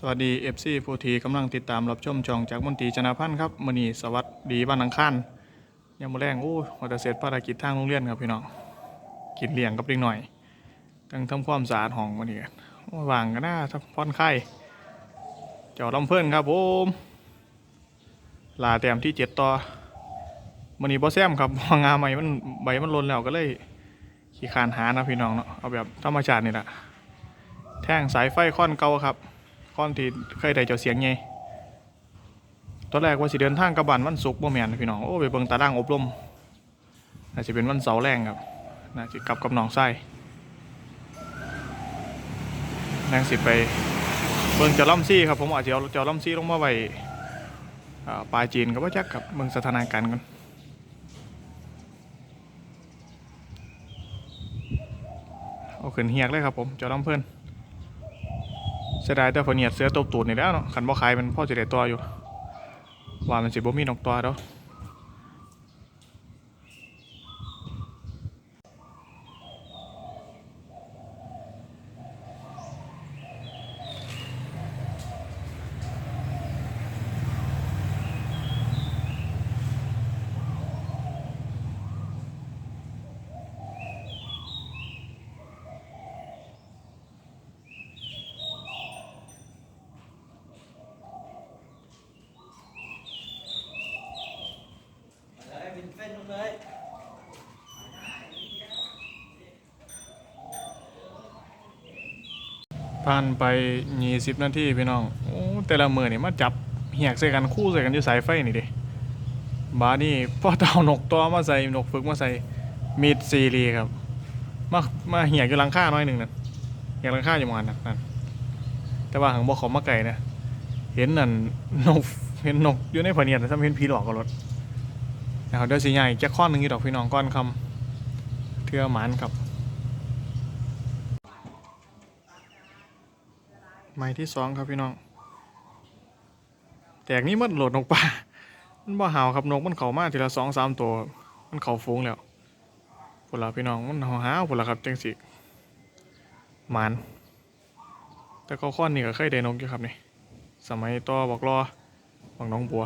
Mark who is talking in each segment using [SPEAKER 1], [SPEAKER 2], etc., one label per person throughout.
[SPEAKER 1] สวัสดี FC ผู้ทีกำลังติดตามรับชมจองจากมนตรีจนาพันธ์ครับมือนีสวัสดีบ้านอังคารยังมาแรงโอ้วัตเสร็จภารกิจทางโรงเรียนครับพี่น้องกินเลี้ยงกับเด็กหน่อยตั้งทำความสะอาดห้องวันนี้กันโอ้ยวางกันหน้าทักผ่อนไข่เจ้าลำเพิ่อนครับผมลาแต้มที่เจ็ดต่อมันนี้บอแซมครับพองาใหม่มันใบมันลนแล้วก็เลยขี้คานหานะพี่น้องเนาะเอาแบบธรรมชาตินี่แหละแท่งสายไฟค้อนเก่าครับ ก้อนที่เคยได้เจ้าเสียงไงตอนแรกว่าสิเดินทางกลับบ้านวันศุกร์บ่แม่นพี่น้องโอ้ไปเบิ่งตารางอบรมน่าจะเป็นวันเสาร์แรงครับน่าจะกลับกับน้องไส้นางสิไปเบิ่งเจ้าล่ำซี่ครับผมอาจจะเอาจ้าล่ำซี่ลงมาไว้ปลายจีนกับว่าจักครับเบิ่งสถานการณ์กันเอาขึ้นเฮียกเลยครับผมเจ้าล่ำเพิ่อน เสียดายแต่ฝนเนียดเสือตบตูดนี่แล้วเนาะขันบ่ขายมันพ่อจะได้ตัวอยู่ ว่ามันสิบ่มีนกตัวเด้อ
[SPEAKER 2] มาเลยบินเฟ้นลงเลย
[SPEAKER 1] ผ่านไป20นาทีพี่น้องโอ้แต่ละมือนี่มาจับเหียกใส่กันคู่ใส่กันอยู่สายไฟนี่ดิบานี่พ่อเต่านกตัวมาใส่นกฝึกมาใส่มีดซีรีครับมามาเหียกอยู่หลังค่าหน้อยหนึ่งนั่นเหียกหลังค่าอยู่มานนั่นนั่นแต่ว่าหังบ่เขามาไก่นะเห็นนั่นนกเห็นนกอยู่ในพะเนียดซ้ำเห็นผีหลอกกับรถนะครับเดี๋ยวสิใหญ่แจ็คข้อนหนึ่งอยู่ดอกพี่น้องก้อนคำเทือหมานครับ ไม้ที่สองครับพี่น้อง แตกนี้มันโหลดนกป่ามันบ่หาวครับนกมันเข้ามาทีละสองสามตัว มันเข้าฟูงแล้วพวกเราพี่น้องมันหาวหาวพวกเราครับจังสิหมานแต่ก็ข้อนนี่ก็เคยได้นกอยู่ครับนี่สมัยต่อบอกรอบังน้องบัว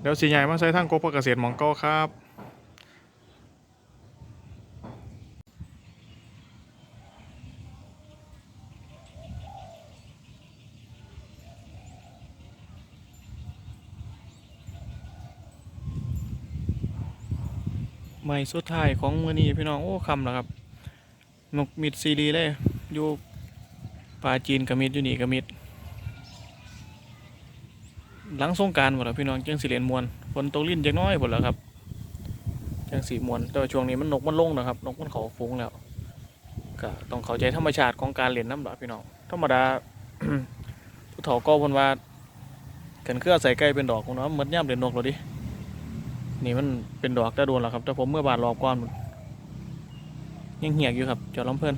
[SPEAKER 1] เดี๋ยวสีใหญ่มาใส่ทางกบเกษตรหมองก้าครับ ม่สุดท้ายของมือนี้พี่น้องโอ้คำแล้วครับนกมิดซีรีเลยอยู่ปลาจีนกับมิดอยู่นี่กับมิด หลังสงการหมดแล้วพี่น้องจังสิเรียนมวนฝนตกลิ้นจังน้อยหมดแล้วครับจังสีมวนแต่ช่วงนี้มันนกมันลงนะครับ นกมันเขาฟุ้งแล้วก็ต้องเข้าใจธรรมชาติของการเรียนน้ำหลัพี่น้องธรรมดาผู้เฒ่าก็บนว่ากันเครือใส่ใกล้เป็นดอกของนาะเหมือนย่ำเรียนนกเลยดิ นี่มันเป็นดอกตะโดนแล้วครับ แต่ผมเมื่อบาดรอบก้อนมันยังเหียกอยู่ครับจอดล้ำเพลิน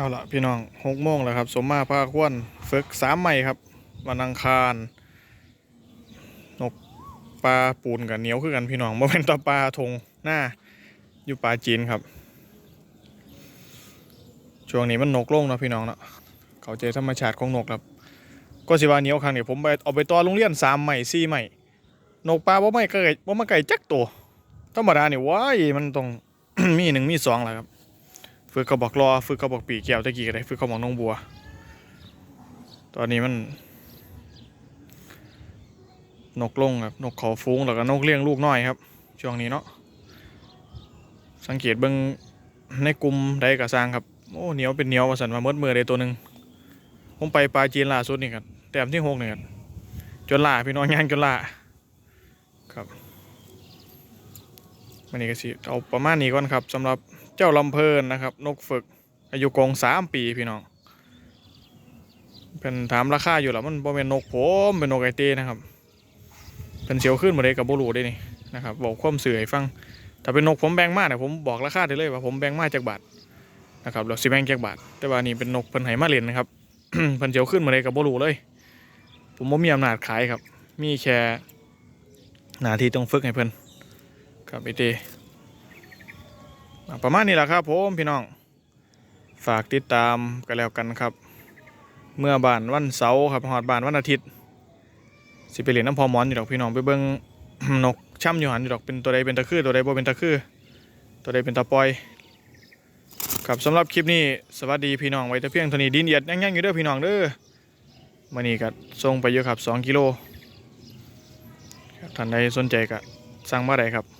[SPEAKER 1] เอาละพี่น้องหกโมงแล้วครับ สมมาภาควนฝึกสามใหม่ครับ วันอังคาร นกปลาปูนกับเหนียวคือกันพี่น้องโมเป็นตัวปลาทงหน้า อยู่ปลาจีนครับ ช่วงนี้มันนกลงนะพี่น้องเนาะเขาใจธรรมชาติของนกครับ ก็สิว่าเหนียวครั้งนี้ผมไปเอาไปต่อโรงเรียนสามใหม่สี่ใหม่นกปลาบ่ไม่ไก่บ่มาไก่จักตัวธรรมดานี่ว้ายมันต้องมีหนึ่งมีสองแหละครับ ฝึกเขาบอกรอฝึกเขาบอกปีแก้วตะกี้ก็ได้ฝึกเขาบอกน้องบัว ตอนนี้มัน นกลงครับนกเขาฟุ้งแล้วก็นกเลี้ยงลูกน้อยครับ ช่วงนี้เนาะสังเกตเบิ่งในกลุ่มใดกระสร้างครับโอ้เหนียวเป็นเหนียวว่าสันมาเมดมือเลยตัวหนึ่งผมไปปลาจีนล่าสุดนี่ครับแต้มที่หกนี่ครับจนล่าพี่น้องย่างจนล่าครับมันนี่ก็สิเอาประมาณนี้ก่อนครับสำหรับ เจ้าลำเพลินนะครับ นกฝึก อายุกรงสามปีพี่น้องเป็นถามราคาอยู่แล้วมันบ่เป็นนกผมเป็นนกไอเต้นะครับเป็นเสียวขึ้นมาเลยกับโบลูได้นี่นะครับบอกความสื่อให้ฟังถ้าเป็นนกผมแบ่งมาเนี่ยผมบอกราคาได้เลยว่าผมแบ่งมาจากบาทนะครับเราสิแบ่งจากบาท แต่ว่านี่เป็นนกเพิ่นให้มาเล่นนะครับเพิ่นเจียวขึ้นมาเลยกับโบลูเลย ผมบ่มีอำนาจขายครับ มีแค่หน้าที่ต้องฝึกให้เพิ่นครับไอเตอะ ประมาณนี้แหละครับผมพี่น้อง ฝากติดตามกันแล้วกันครับ เมื่อบ้านวันเสาร์ครับหอดบ้านวันอาทิตย์ สิไปเล่นน้ำพอมอนอยู่ดอกพี่น้องไปเบิ่งนกช่ำอยู่หันอยู่ดอกเป็นตัวใดเป็นตะคือตัวใดบ่เป็นตะคือ ตัวใดเป็นตะปอยครับสำหรับคลิปนี้สวัสดีพี่น้องไว้แต่เพียงเท่านี้ดินเหยียดยังๆอยู่เด้อพี่น้องเด้อมื้อนี้ก็ส่งไปเยอะครับ 2 กิโลท่านใดสนใจก็สั่งมาได้ครับ